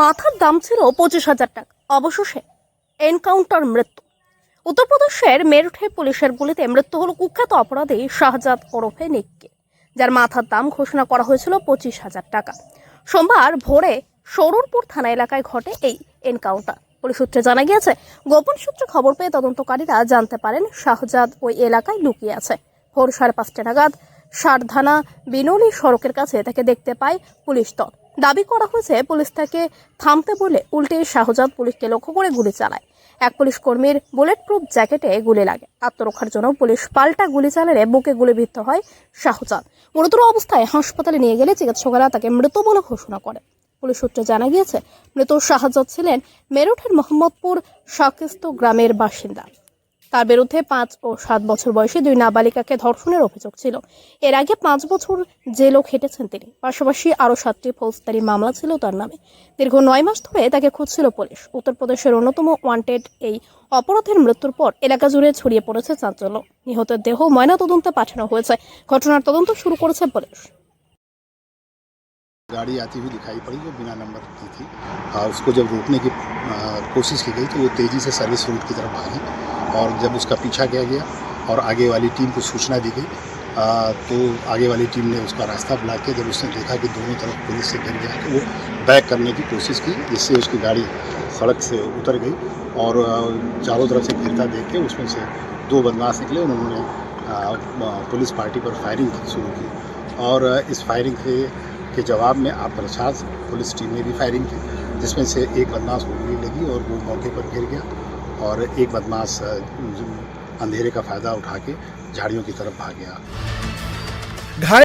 মাথার দাম ছিল পঁচিশ হাজার টাকা। অবশেষে এনকাউন্টার মৃত্যু। উত্তরপ্রদেশের মেরুঠে পুলিশের গুলিতে মৃত্যু হল কুখ্যাত অপরাধী শাহজাদ ওরফে নিককে, যার মাথার দাম ঘোষণা করা হয়েছিল পঁচিশ হাজার টাকা। সোমবার ভোরে সরুরপুর থানা এলাকায় ঘটে এই এনকাউন্টার। পুলিশ সূত্রে জানা গিয়েছে, গোপন সূত্রে খবর পেয়ে তদন্তকারীরা জানতে পারেন, শাহজাদ ওই এলাকায় লুকিয়ে আছে। ভোর সাড়ে পাঁচটা নাগাদ সারধানা বিনলি সড়কের কাছে তাকে দেখতে পায় পুলিশ দল। দাবি করা হয়েছে পুলিশ তাকে থামতে বলে উল্টে শাহজাদ পুলিশকে লক্ষ্য করে গুলি চালায়। এক পুলিশ কর্মীর বুলেট প্রুফ জ্যাকেটে গুলি লাগে। আত্মরক্ষার জন্য পুলিশ পাল্টা গুলি চালালে বুকে গুলিবিদ্ধ হয় শাহজাদ গুরুতর অবস্থায় হাসপাতালে নিয়ে গেলে চিকিৎসকেরা তাকে মৃত বলে ঘোষণা করে। পুলিশ সূত্রে জানা গিয়েছে, মৃত শাহজাদ ছিলেন মেরুঠের মোহাম্মদপুর শাকিস্ত গ্রামের বাসিন্দা। তার বিরুদ্ধে পাঁচ ও সাত বছর বয়সী দুই নাবালিকাকে ধর্ষণের অভিযোগ ছিল এর আগে পাঁচ বছর জেলও খেটেছেন তিনি পাশাপাশি আরও সাতটি ফৌজদারি মামলা ছিল তার নামে দীর্ঘ নয় মাস ধরে তাকে খুঁজছিল পুলিশ উত্তরপ্রদেশের অন্যতম ওয়ান্টেড এই অপরাধের মৃত্যুর পর এলাকা জুড়ে ছড়িয়ে পড়েছে চাঞ্চল্য নিহতের দেহ ময়নাতদন্তে পাঠানো হয়েছে ঘটনার তদন্ত শুরু করেছে পুলিশ गाड़ी आती हुई दिखाई पड़ी जो बिना नंबर की थी और उसको जब रोकने की आ, कोशिश की गई तो वो तेज़ी से सर्विस रूट की तरफ भागी और जब उसका पीछा किया गया और आगे वाली टीम को सूचना दी गई तो आगे वाली टीम ने उसका रास्ता ब्लॉक किया। जब उसने देखा कि दोनों तरफ़ पुलिस से घिर गया तो वो बैक करने की कोशिश की, जिससे उसकी गाड़ी सड़क से उतर गई और चारों तरफ़ से घिरता देख के उसमें से दो बदमाश निकले। उन्होंने पुलिस पार्टी पर फायरिंग शुरू की और इस फायरिंग के के जवाब में आप प्रशास पुलिस टीम ने भी फायरिंग की, जिसमें से एक बदमाश गोली लगी और वो मौके पर गिर गया। और एक बदमाश अंधेरे का फ़ायदा उठा के झाड़ियों की तरफ़ भाग गया।